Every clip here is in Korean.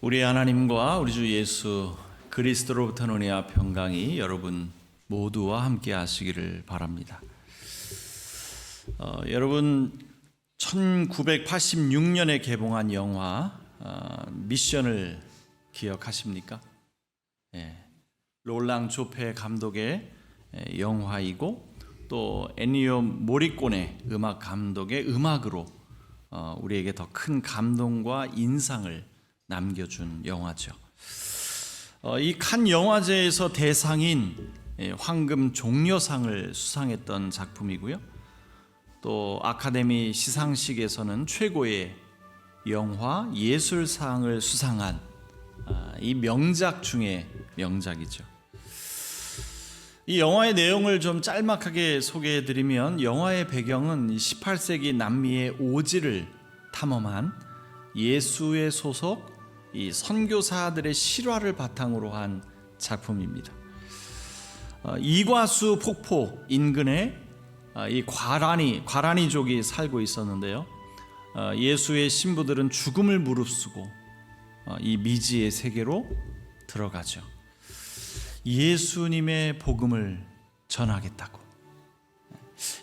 우리 하나님과 우리 주 예수 그리스도로부터 은혜와 평강이 여러분 모두와 함께 하시기를 바랍니다. 어, 여러분 1986년에 개봉한 영화 어, 미션을 기억하십니까? 예, 롤랑 조페 감독의 예, 영화이고 또 애니오 모리꼬네 음악 감독의 음악으로 어, 우리에게 더 큰 감동과 인상을 남겨준 영화죠. 어, 이칸 영화제에서 대상인 예, 황금 종려상을 수상했던 작품이고요. 또 아카데미 시상식에서는 최고의 영화 예술상을 수상한 아, 이 명작 중에 명작이죠. 이 영화의 내용을 좀 짤막하게 소개해 드리면 영화의 배경은 18세기 남미의 오지를 탐험한 예수의 소속 이 선교사들의 실화를 바탕으로 한 작품입니다. 어, 이과수 폭포 인근에 어, 이 과라니 과라니족이 살고 있었는데요. 어, 예수의 신부들은 죽음을 무릅쓰고 어, 이 미지의 세계로 들어가죠. 예수님의 복음을 전하겠다고.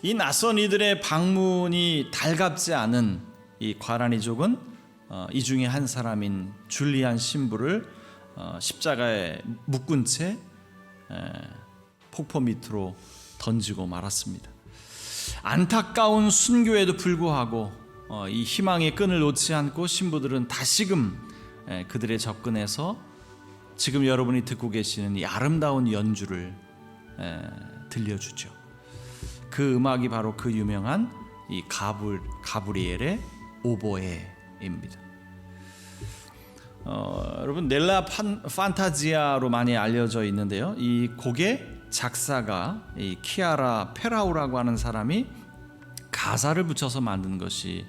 이 낯선 이들의 방문이 달갑지 않은 이 과라니족은 어, 이 중에 한 사람인 줄리안 신부를 어, 십자가에 묶은 채 에, 폭포 밑으로 던지고 말았습니다. 안타까운 순교에도 불구하고 어, 이 희망의 끈을 놓지 않고 신부들은 다시금 에, 그들의 접근해서 지금 여러분이 듣고 계시는 이 아름다운 연주를 에, 들려주죠. 그 음악이 바로 그 유명한 이 가불 가브리엘의 오보에 입니다. 어, 여러분 넬라 판, 판타지아로 많이 알려져 있는데요. 이 곡의 작사가 이 키아라 페라우라고 하는 사람이 가사를 붙여서 만든 것이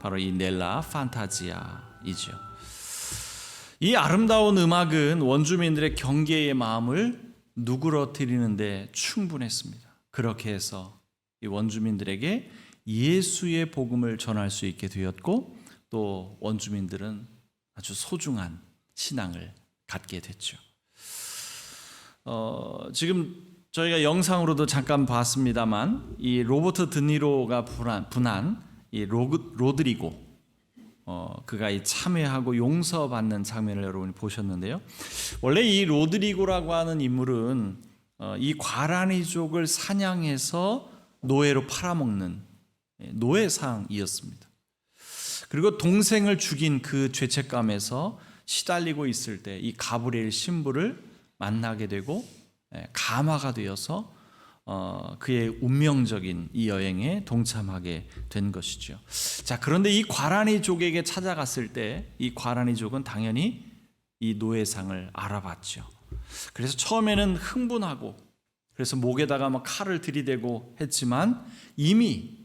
바로 이 넬라 판타지아이죠. 이 아름다운 음악은 원주민들의 경계의 마음을 누그러뜨리는데 충분했습니다. 그렇게 해서 이 원주민들에게 예수의 복음을 전할 수 있게 되었고 또 원주민들은 아주 소중한 신앙을 갖게 됐죠. 어, 지금 저희가 영상으로도 잠깐 봤습니다만 이 로버트 드니로가 분한, 분한 이 로그, 로드리고 어, 그가 이 참회하고 용서받는 장면을 여러분이 보셨는데요. 원래 이 로드리고라고 하는 인물은 어, 이 과라니족을 사냥해서 노예로 팔아먹는 예, 노예상이었습니다. 그리고 동생을 죽인 그 죄책감에서 시달리고 있을 때 이 가브리엘 신부를 만나게 되고 예, 감화가 되어서 어, 그의 운명적인 이 여행에 동참하게 된 것이죠. 자, 그런데 이 과라니족에게 찾아갔을 때 이 과라니족은 당연히 이 노예상을 알아봤죠. 그래서 처음에는 흥분하고 그래서 목에다가 막 칼을 들이대고 했지만 이미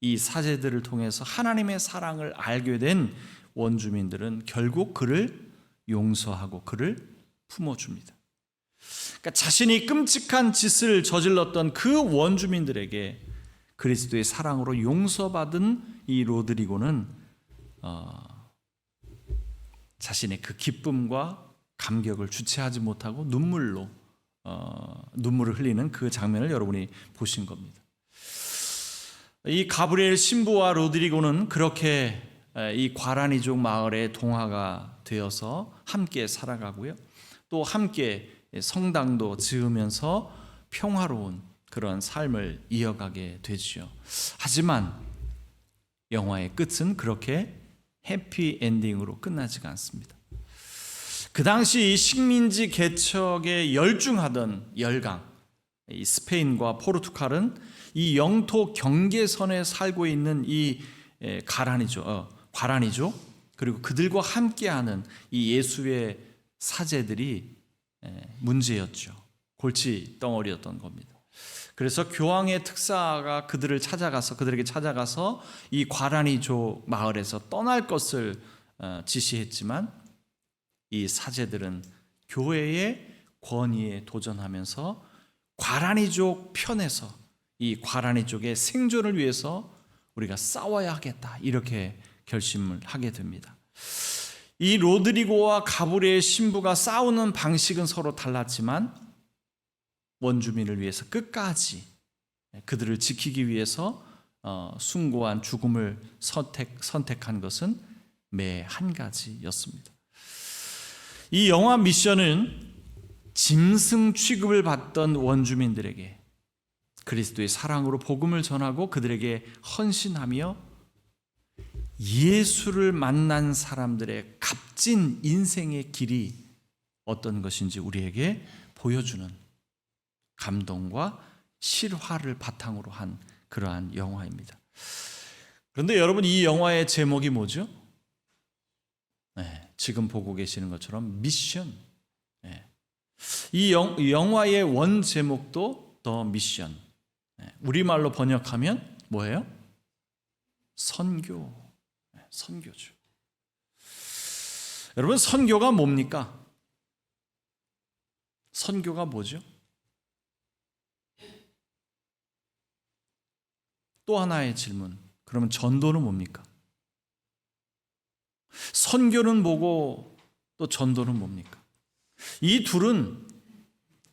이 사제들을 통해서 하나님의 사랑을 알게 된 원주민들은 결국 그를 용서하고 그를 품어줍니다. 그러니까 자신이 끔찍한 짓을 저질렀던 그 원주민들에게 그리스도의 사랑으로 용서받은 이 로드리고는 어, 자신의 그 기쁨과 감격을 주체하지 못하고 눈물로 어, 눈물을 흘리는 그 장면을 여러분이 보신 겁니다. 이 가브리엘 신부와 로드리고는 그렇게 이 과라니족 마을의 동화가 되어서 함께 살아가고요. 또 함께 성당도 지으면서 평화로운 그런 삶을 이어가게 되지요. 하지만 영화의 끝은 그렇게 해피 엔딩으로 끝나지가 않습니다. 그 당시 식민지 개척에 열중하던 열강, 이 스페인과 포르투갈은 이 영토 경계선에 살고 있는 이 가라니죠, 어, 과라니죠. 그리고 그들과 함께하는 이 예수의 사제들이 문제였죠. 골치 덩어리였던 겁니다. 그래서 교황의 특사가 그들을 찾아가서 그들에게 찾아가서 이 과라니조 마을에서 떠날 것을 어, 지시했지만 이 사제들은 교회의 권위에 도전하면서 과라니족 편에서 이 과라니족의 생존을 위해서 우리가 싸워야 하겠다 이렇게 결심을 하게 됩니다. 이 로드리고와 가브리의 신부가 싸우는 방식은 서로 달랐지만 원주민을 위해서 끝까지 그들을 지키기 위해서 어, 숭고한 죽음을 선택, 선택한 것은 매 한 가지였습니다. 이 영화 미션은 짐승 취급을 받던 원주민들에게 그리스도의 사랑으로 복음을 전하고 그들에게 헌신하며 예수를 만난 사람들의 값진 인생의 길이 어떤 것인지 우리에게 보여주는 감동과 실화를 바탕으로 한 그러한 영화입니다. 그런데 여러분 이 영화의 제목이 뭐죠? 네, 지금 보고 계시는 것처럼 미션. 네. 이 영, 영화의 원 제목도 더 미션. 네, 우리말로 번역하면 뭐예요? 선교. 네, 선교죠. 여러분 선교가 뭡니까? 선교가 뭐죠? 또 하나의 질문. 그러면 전도는 뭡니까? 선교는 뭐고 또 전도는 뭡니까? 이 둘은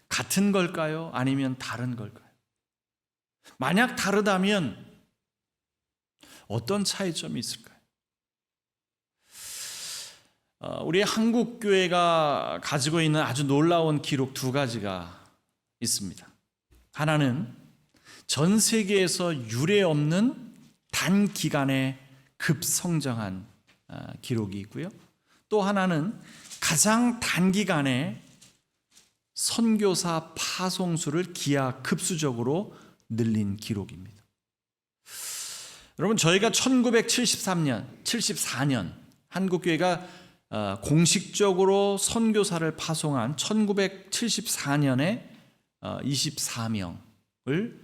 같은 걸까요? 아니면 다른 걸까요? 만약 다르다면 어떤 차이점이 있을까요? 어, 우리 한국 교회가 가지고 있는 아주 놀라운 기록 두 가지가 있습니다. 하나는 전 세계에서 유례 없는 단 기간에 급성장한 아, 기록이 있고요. 또 하나는 가장 단기간에 선교사 파송수를 기하 급수적으로 늘린 기록입니다. 여러분 저희가 1973년, 74년 한국 교회가 어, 공식적으로 선교사를 파송한 1974년에 24명을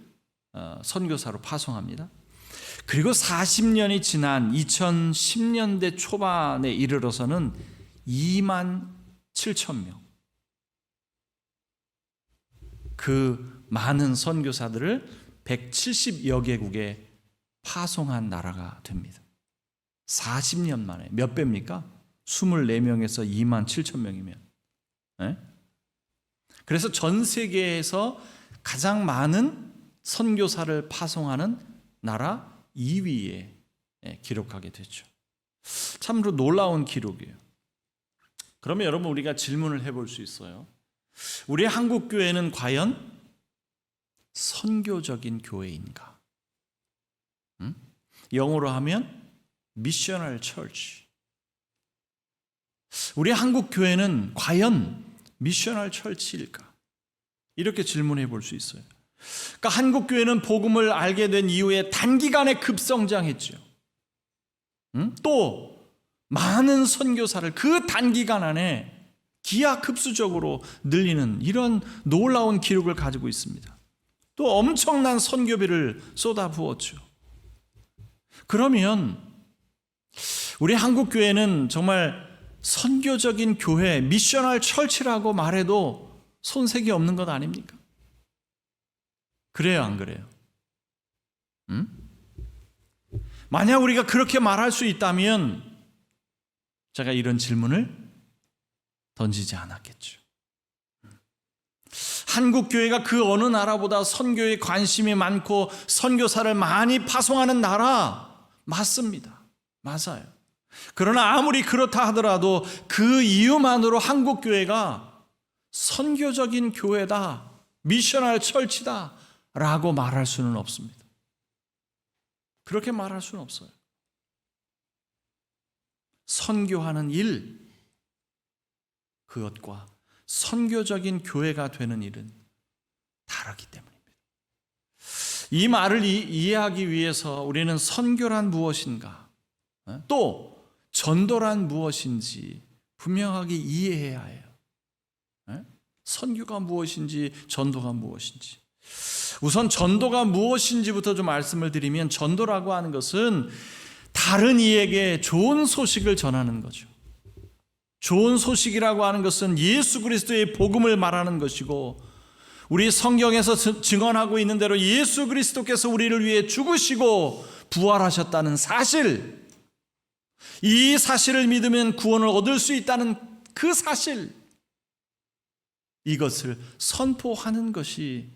어, 선교사로 파송합니다. 그리고 40년이 지난 2010년대 초반에 이르러서는 2만 7천 명. 그 많은 선교사들을 170여 개국에 파송한 나라가 됩니다. 40년 만에 몇 배입니까? 24명에서 2만 7천 명이면. 네? 그래서 전 세계에서 가장 많은 선교사를 파송하는 나라 2위에 기록하게 됐죠. 참으로 놀라운 기록이에요. 그러면 여러분 우리가 질문을 해볼 수 있어요. 우리 한국 교회는 과연 선교적인 교회인가? 음? 영어로 하면 미셔널 처치. 우리 한국 교회는 과연 미셔널 처치일까? 이렇게 질문해 볼 수 있어요. 그러니까 한국 교회는 복음을 알게 된 이후에 단기간에 급성장했죠. 음? 또 많은 선교사를 그 단기간 안에 기하급수적으로 늘리는 이런 놀라운 기록을 가지고 있습니다. 또 엄청난 선교비를 쏟아부었죠. 그러면 우리 한국 교회는 정말 선교적인 교회, 미셔널 철치라고 말해도 손색이 없는 것 아닙니까? 그래요, 안 그래요? 음? 만약 우리가 그렇게 말할 수 있다면 제가 이런 질문을 던지지 않았겠죠. 한국 교회가 그 어느 나라보다 선교에 관심이 많고 선교사를 많이 파송하는 나라 맞습니다. 맞아요. 그러나 아무리 그렇다 하더라도 그 이유만으로 한국 교회가 선교적인 교회다, 미셔널 철치다 라고 말할 수는 없습니다. 그렇게 말할 수는 없어요. 선교하는 일, 그것과 선교적인 교회가 되는 일은 다르기 때문입니다. 이 말을 이 해하기 위해서 우리는 선교란 무엇인가, 어? 또 전도란 무엇인지 분명하게 이해해야 해요. 어? 선교가 무엇인지, 전도가 무엇인지. 우선 전도가 무엇인지부터 좀 말씀을 드리면 전도라고 하는 것은 다른 이에게 좋은 소식을 전하는 거죠. 좋은 소식이라고 하는 것은 예수 그리스도의 복음을 말하는 것이고 우리 성경에서 증언하고 있는 대로 예수 그리스도께서 우리를 위해 죽으시고 부활하셨다는 사실 이 사실을 믿으면 구원을 얻을 수 있다는 그 사실, 이것을 선포하는 것이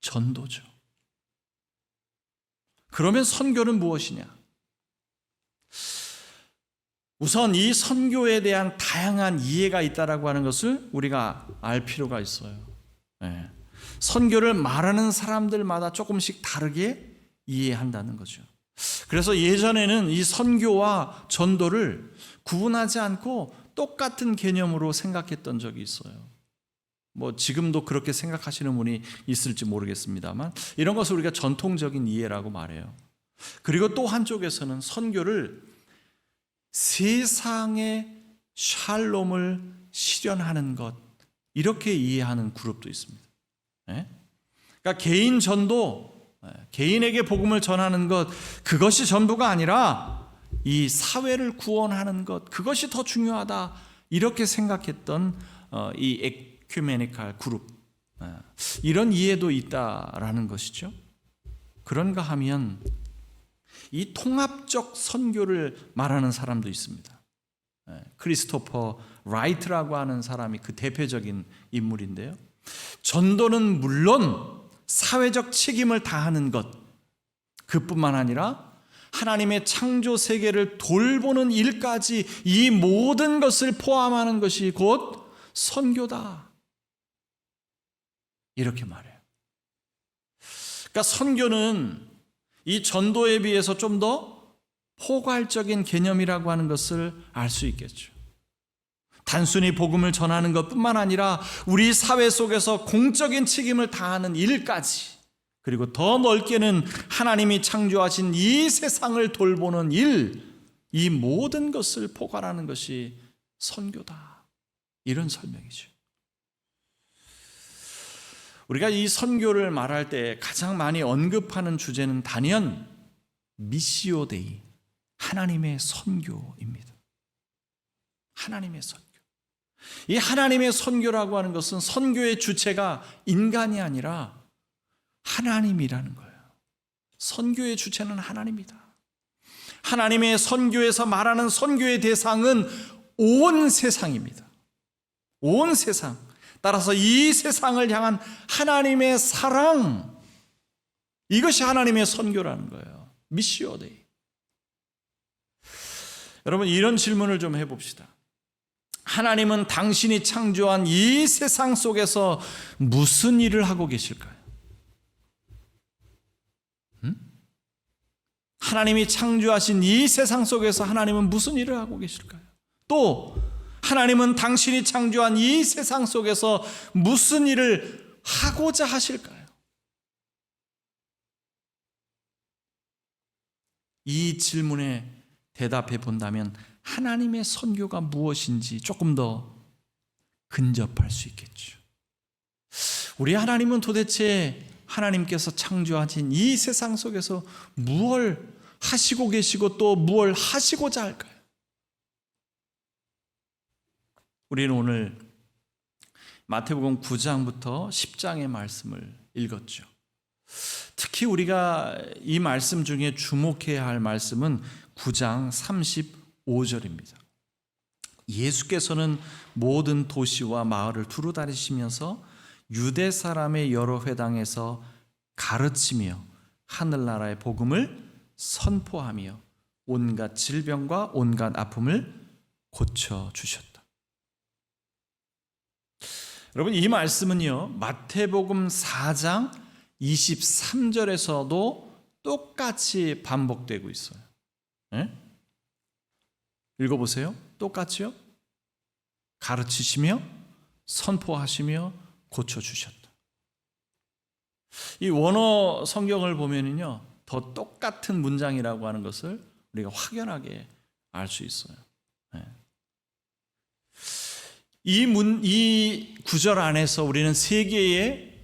전도죠. 그러면 선교는 무엇이냐? 우선 이 선교에 대한 다양한 이해가 있다라고 하는 것을 우리가 알 필요가 있어요. 예. 선교를 말하는 사람들마다 조금씩 다르게 이해한다는 거죠. 그래서 예전에는 이 선교와 전도를 구분하지 않고 똑같은 개념으로 생각했던 적이 있어요. 뭐 지금도 그렇게 생각하시는 분이 있을지 모르겠습니다만 이런 것을 우리가 전통적인 이해라고 말해요. 그리고 또 한쪽에서는 선교를 세상의 샬롬을 실현하는 것 이렇게 이해하는 그룹도 있습니다. 예? 그러니까 개인 전도 예, 개인에게 복음을 전하는 것 그것이 전부가 아니라 이 사회를 구원하는 것 그것이 더 중요하다 이렇게 생각했던 어, 이 에큐메니칼 그룹 예, 이런 이해도 있다라는 것이죠. 그런가 하면 이 통합적 선교를 말하는 사람도 있습니다. 예, 크리스토퍼 라이트라고 하는 사람이 그 대표적인 인물인데요. 전도는 물론 사회적 책임을 다하는 것 그뿐만 아니라 하나님의 창조 세계를 돌보는 일까지 이 모든 것을 포함하는 것이 곧 선교다. 이렇게 말해요. 그러니까 선교는 이 전도에 비해서 좀 더 포괄적인 개념이라고 하는 것을 알 수 있겠죠. 단순히 복음을 전하는 것 뿐만 아니라 우리 사회 속에서 공적인 책임을 다하는 일까지 그리고 더 넓게는 하나님이 창조하신 이 세상을 돌보는 일, 이 모든 것을 포괄하는 것이 선교다. 이런 설명이죠. 우리가 이 선교를 말할 때 가장 많이 언급하는 주제는 단연 미시오데이, 하나님의 선교입니다. 하나님의 선교. 이 하나님의 선교라고 하는 것은 선교의 주체가 인간이 아니라 하나님이라는 거예요. 선교의 주체는 하나님이다. 하나님의 선교에서 말하는 선교의 대상은 온 세상입니다. 온 세상. 따라서 이 세상을 향한 하나님의 사랑, 이것이 하나님의 선교라는 거예요. 미시오데이. 여러분, 이런 질문을 좀 해봅시다. 하나님은 당신이 창조한 이 세상 속에서 무슨 일을 하고 계실까요? 음? 하나님이 창조하신 이 세상 속에서 하나님은 무슨 일을 하고 계실까요? 또 하나님은 당신이 창조한 이 세상 속에서 무슨 일을 하고자 하실까요? 이 질문에 대답해 본다면 하나님의 선교가 무엇인지 조금 더 근접할 수 있겠죠. 우리 하나님은 도대체 하나님께서 창조하신 이 세상 속에서 무엇을 하시고 계시고 또 무엇을 하시고자 할까요? 우리는 오늘 마태복음 9장부터 10장의 말씀을 읽었죠. 특히 우리가 이 말씀 중에 주목해야 할 말씀은 9장 35절입니다. 예수께서는 모든 도시와 마을을 두루 다니시면서 유대 사람의 여러 회당에서 가르치며 하늘나라의 복음을 선포하며 온갖 질병과 온갖 아픔을 고쳐 주셨다. 여러분 이 말씀은요. 마태복음 4장 23절에서도 똑같이 반복되고 있어요. 네? 읽어보세요. 똑같이요. 가르치시며 선포하시며 고쳐주셨다. 이 원어 성경을 보면은요, 더 똑같은 문장이라고 하는 것을 우리가 확연하게 알 수 있어요. 네. 이 문, 이 구절 안에서 우리는 세 개의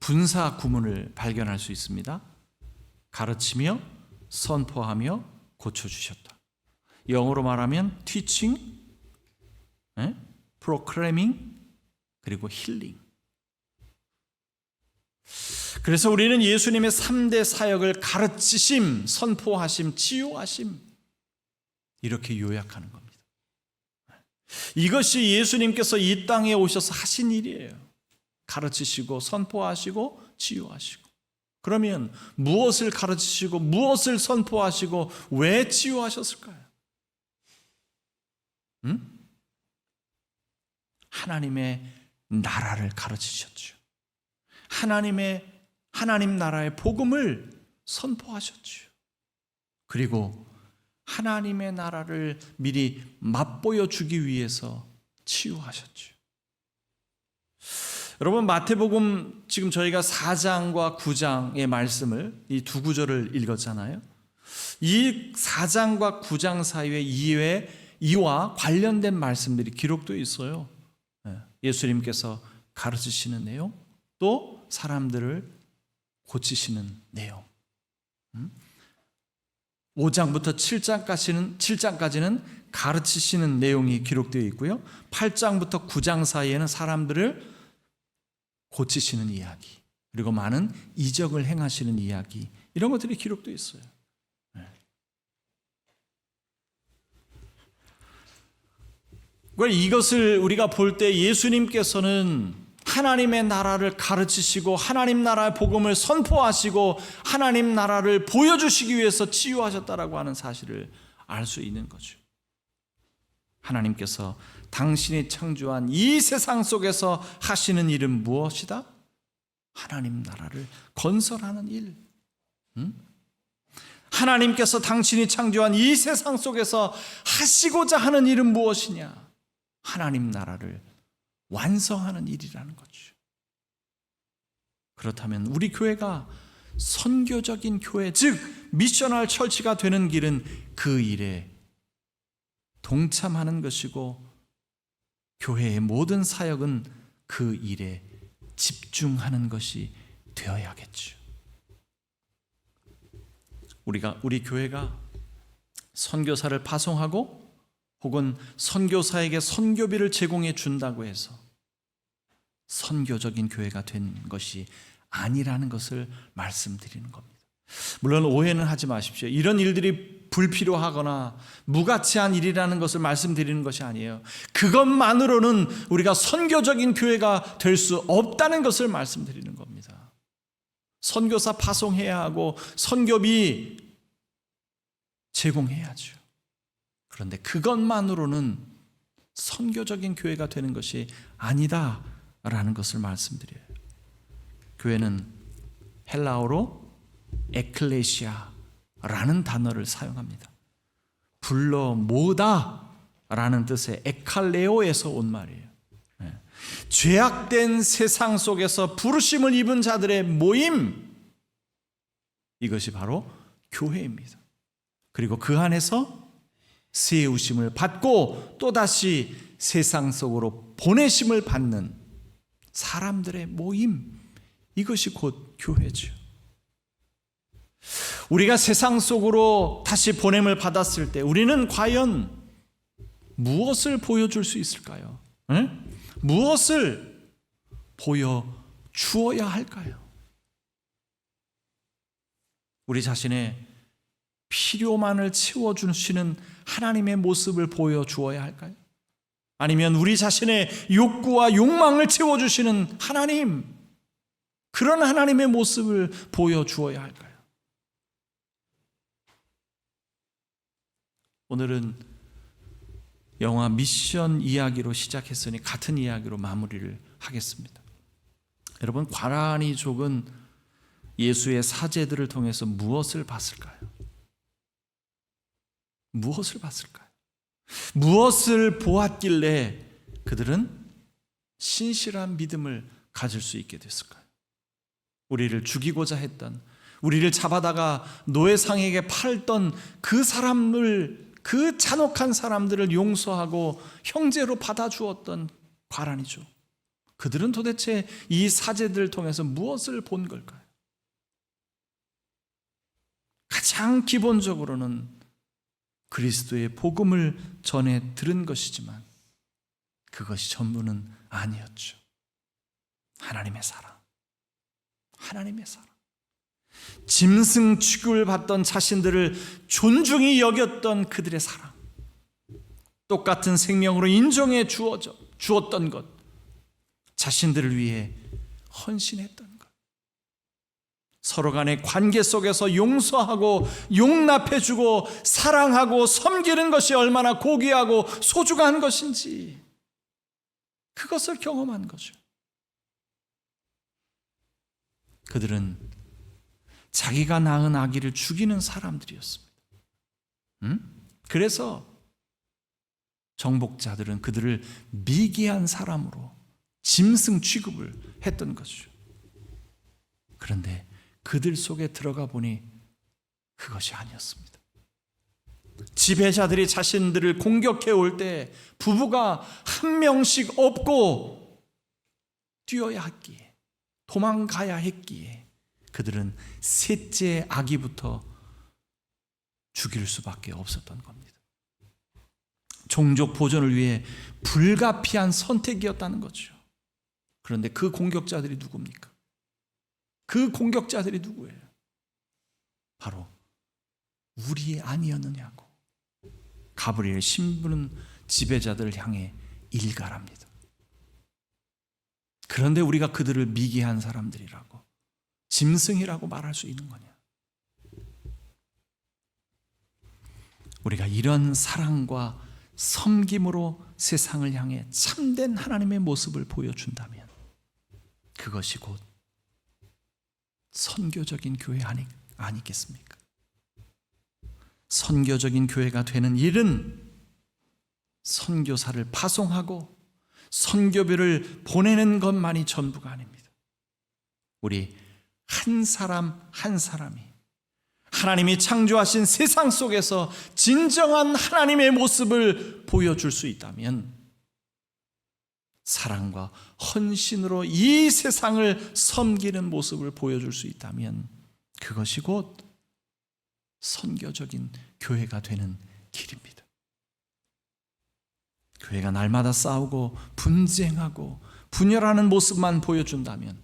분사 구문을 발견할 수 있습니다. 가르치며, 선포하며, 고쳐주셨다. 영어로 말하면 teaching, 예? proclaiming, 그리고 힐링. 그래서 우리는 예수님의 3대 사역을 가르치심, 선포하심, 치유하심, 이렇게 요약하는 겁니다. 이것이 예수님께서 이 땅에 오셔서 하신 일이에요. 가르치시고 선포하시고 치유하시고. 그러면 무엇을 가르치시고 무엇을 선포하시고 왜 치유하셨을까요? 음? 하나님의 나라를 가르치셨죠. 하나님의 하나님 나라의 복음을 선포하셨죠. 그리고 하나님의 나라를 미리 맛보여 주기 위해서 치유하셨죠. 여러분 마태복음 지금 저희가 4장과 9장의 말씀을 이 두 구절을 읽었잖아요. 이 4장과 9장 사이에 이외 이와 관련된 말씀들이 기록되어 있어요. 예, 예수님께서 가르치시는 내용, 또 사람들을 고치시는 내용. 5장부터 7장까지는 7장까지는 가르치시는 내용이 기록되어 있고요. 8장부터 9장 사이에는 사람들을 고치시는 이야기, 그리고 많은 이적을 행하시는 이야기, 이런 것들이 기록되어 있어요. 네. 이것을 우리가 볼 때 예수님께서는 하나님의 나라를 가르치시고 하나님 나라의 복음을 선포하시고 하나님 나라를 보여주시기 위해서 치유하셨다라고 하는 사실을 알 수 있는 거죠. 하나님께서 당신이 창조한 이 세상 속에서 하시는 일은 무엇이다? 하나님 나라를 건설하는 일. 응? 하나님께서 당신이 창조한 이 세상 속에서 하시고자 하는 일은 무엇이냐? 하나님 나라를 완성하는 일이라는 거죠. 그렇다면 우리 교회가 선교적인 교회, 즉 미셔널 철치가 되는 길은 그 일에 동참하는 것이고 교회의 모든 사역은 그 일에 집중하는 것이 되어야겠죠. 우리가 우리 교회가 선교사를 파송하고 혹은 선교사에게 선교비를 제공해 준다고 해서 선교적인 교회가 된 것이 아니라는 것을 말씀드리는 겁니다. 물론 오해는 하지 마십시오. 이런 일들이 불필요하거나 무가치한 일이라는 것을 말씀드리는 것이 아니에요. 그것만으로는 우리가 선교적인 교회가 될 수 없다는 것을 말씀드리는 겁니다. 선교사 파송해야 하고 선교비 제공해야죠. 그런데 그것만으로는 선교적인 교회가 되는 것이 아니다 라는 것을 말씀드려요. 교회는 헬라어로 에클레시아라는 단어를 사용합니다. 불러 모다 라는 뜻의 에칼레오에서 온 말이에요. 네. 죄악된 세상 속에서 부르심을 입은 자들의 모임 이것이 바로 교회입니다. 그리고 그 안에서 세우심을 받고 또다시 세상 속으로 보내심을 받는 사람들의 모임 이것이 곧 교회죠. 우리가 세상 속으로 다시 보냄을 받았을 때 우리는 과연 무엇을 보여줄 수 있을까요? 응? 무엇을 보여 주어야 할까요? 우리 자신의 필요만을 채워주시는 하나님의 모습을 보여주어야 할까요? 아니면 우리 자신의 욕구와 욕망을 채워주시는 하나님, 그런 하나님의 모습을 보여주어야 할까요? 오늘은 영화 미션 이야기로 시작했으니 같은 이야기로 마무리를 하겠습니다. 여러분, 과란이족은 예수의 사제들을 통해서 무엇을 봤을까요? 무엇을 봤을까요? 무엇을 보았길래 그들은 신실한 믿음을 가질 수 있게 됐을까요? 우리를 죽이고자 했던, 우리를 잡아다가 노예상에게 팔던 그 사람을, 그 잔혹한 사람들을 용서하고 형제로 받아주었던 과란이죠. 그들은 도대체 이 사제들을 통해서 무엇을 본 걸까요? 가장 기본적으로는 그리스도의 복음을 전해 들은 것이지만 그것이 전부는 아니었죠. 하나님의 사랑. 하나님의 사랑. 짐승 취급을 받던 자신들을 존중히 여겼던 그들의 사랑. 똑같은 생명으로 인정해 주어져 주었던 것, 자신들을 위해 헌신했던 것, 서로 간의 관계 속에서 용서하고 용납해주고 사랑하고 섬기는 것이 얼마나 고귀하고 소중한 것인지 그것을 경험한 거죠. 그들은 자기가 낳은 아기를 죽이는 사람들이었습니다. 음? 그래서 정복자들은 그들을 미개한 사람으로 짐승 취급을 했던 것이죠. 그런데 그들 속에 들어가 보니 그것이 아니었습니다. 지배자들이 자신들을 공격해 올 때 부부가 한 명씩 업고 뛰어야 했기에 도망가야 했기에 그들은 셋째 아기부터 죽일 수밖에 없었던 겁니다. 종족 보존을 위해 불가피한 선택이었다는 거죠. 그런데 그 공격자들이 누굽니까? 그 공격자들이 누구예요? 바로 우리 아니었느냐고. 가브리엘 신부는 지배자들을 향해 일갈합니다. 그런데 우리가 그들을 미개한 사람들이라고 짐승이라고 말할 수 있는 거냐? 우리가 이런 사랑과 섬김으로 세상을 향해 참된 하나님의 모습을 보여준다면 그것이 곧 선교적인 교회 아니, 아니겠습니까? 선교적인 교회가 되는 일은 선교사를 파송하고 선교비를 보내는 것만이 전부가 아닙니다. 우리 한 사람 한 사람이 하나님이 창조하신 세상 속에서 진정한 하나님의 모습을 보여줄 수 있다면 사랑과 헌신으로 이 세상을 섬기는 모습을 보여줄 수 있다면 그것이 곧 선교적인 교회가 되는 길입니다. 교회가 날마다 싸우고 분쟁하고 분열하는 모습만 보여준다면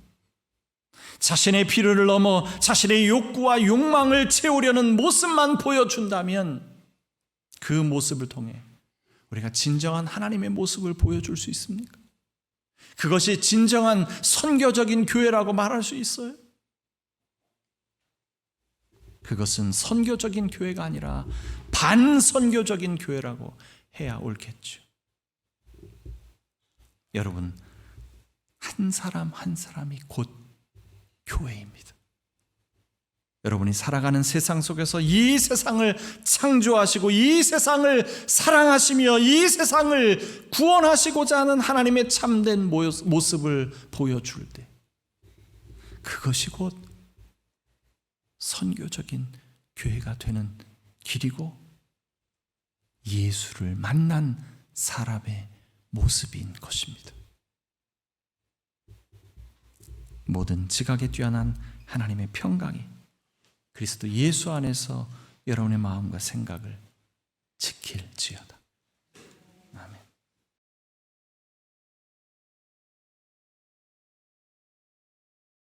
자신의 필요를 넘어 자신의 욕구와 욕망을 채우려는 모습만 보여준다면 그 모습을 통해 우리가 진정한 하나님의 모습을 보여줄 수 있습니까? 그것이 진정한 선교적인 교회라고 말할 수 있어요? 그것은 선교적인 교회가 아니라 반선교적인 교회라고 해야 옳겠죠. 여러분, 한 사람 한 사람이 곧 교회입니다. 여러분이 살아가는 세상 속에서 이 세상을 창조하시고 이 세상을 사랑하시며 이 세상을 구원하시고자 하는 하나님의 참된 모습을 보여줄 때 그것이 곧 선교적인 교회가 되는 길이고 예수를 만난 사람의 모습인 것입니다. 모든 지각에 뛰어난 하나님의 평강이 그리스도 예수 안에서 여러분의 마음과 생각을 지킬지어다.